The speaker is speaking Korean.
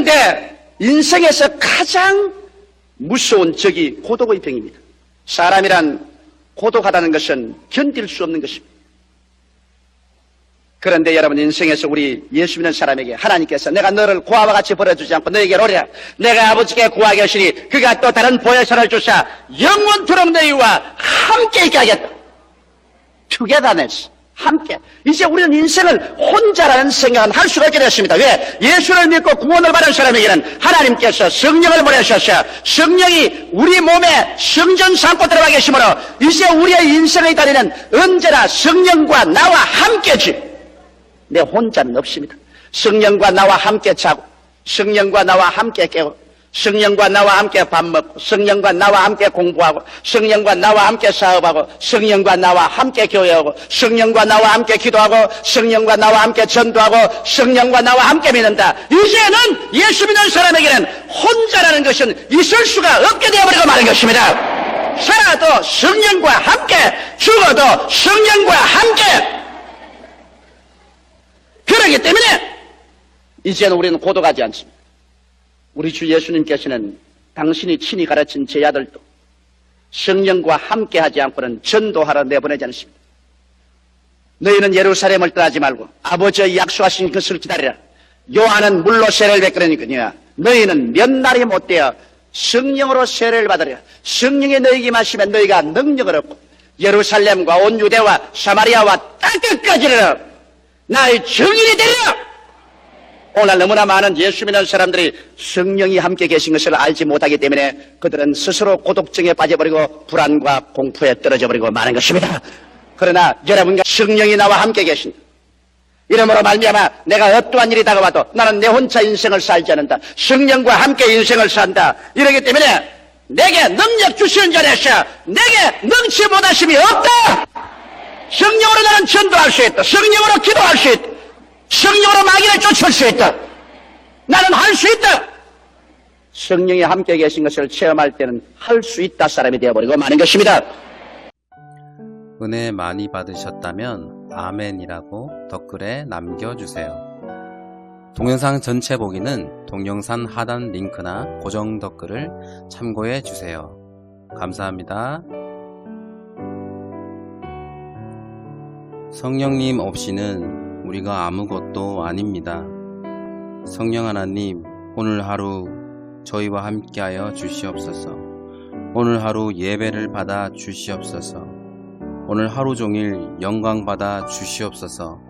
그런데 인생에서 가장 무서운 적이 고독의 병입니다. 사람이란 고독하다는 것은 견딜 수 없는 것입니다. 그런데 여러분 인생에서 우리 예수 믿는 사람에게 하나님께서 내가 너를 고아와 같이 버려주지 않고 너에게 오리라 내가 아버지께 구하게 하시니 그가 또 다른 보혜사를 주사 영원토록 너희와 함께 있게 하겠다. 투게다네스 함께. 이제 우리는 인생을 혼자라는 생각은 할 수가 있게 됐습니다. 왜? 예수를 믿고 구원을 받은 사람에게는 하나님께서 성령을 보내셔서 성령이 우리 몸에 성전 삼고 들어가 계시므로 이제 우리의 인생의 다리는 언제나 성령과 나와 함께지. 내 혼자는 없습니다. 성령과 나와 함께 자고 성령과 나와 함께 깨고 성령과 나와 함께 밥 먹고 성령과 나와 함께 공부하고 성령과 나와 함께 사업하고 성령과 나와 함께 교회하고 성령과 나와 함께 기도하고 성령과 나와 함께 전도하고 성령과 나와 함께 믿는다. 이제는 예수 믿는 사람에게는 혼자라는 것은 있을 수가 없게 되어버리고 마는 것입니다. 살아도 성령과 함께 죽어도 성령과 함께 그러기 때문에 이제는 우리는 고독하지 않습니다. 우리 주 예수님께서는 당신이 친히 가르친 제 아들도 성령과 함께 하지 않고는 전도하러 내보내지 않습니다. 너희는 예루살렘을 떠나지 말고 아버지의 약속하신 것을 기다리라. 요한은 물로 세례를 베끄니거니와 너희는 몇 날이 못되어 성령으로 세례를 받으려. 성령이 너희에게 마시면 너희가 능력을 얻고 예루살렘과 온 유대와 사마리아와 땅끝까지를 나의 증인이 되리라. 오늘 너무나 많은 예수 믿는 사람들이 성령이 함께 계신 것을 알지 못하기 때문에 그들은 스스로 고독증에 빠져버리고 불안과 공포에 떨어져 버리고 마는 것입니다. 그러나 여러분과 성령이 나와 함께 계신다. 이러므로 말미암아 내가 어떠한 일이 다가와도 나는 내 혼자 인생을 살지 않는다. 성령과 함께 인생을 산다. 이러기 때문에 내게 능력 주시는 자에서 내게 능치 못하심이 없다. 성령으로 나는 전도할 수 있다. 성령으로 기도할 수 있다. 성령으로 마귀를 쫓을 수 있다. 나는 할 수 있다. 성령이 함께 계신 것을 체험할 때는 할 수 있다 사람이 되어버리고 마는 것입니다. 은혜 많이 받으셨다면 아멘이라고 댓글에 남겨주세요. 동영상 전체 보기는 동영상 하단 링크나 고정 댓글을 참고해 주세요. 감사합니다. 성령님 없이는 우리가 아무것도 아닙니다. 성령 하나님, 오늘 하루 저희와 함께하여 주시옵소서. 오늘 하루 예배를 받아 주시옵소서. 오늘 하루 종일 영광 받아 주시옵소서.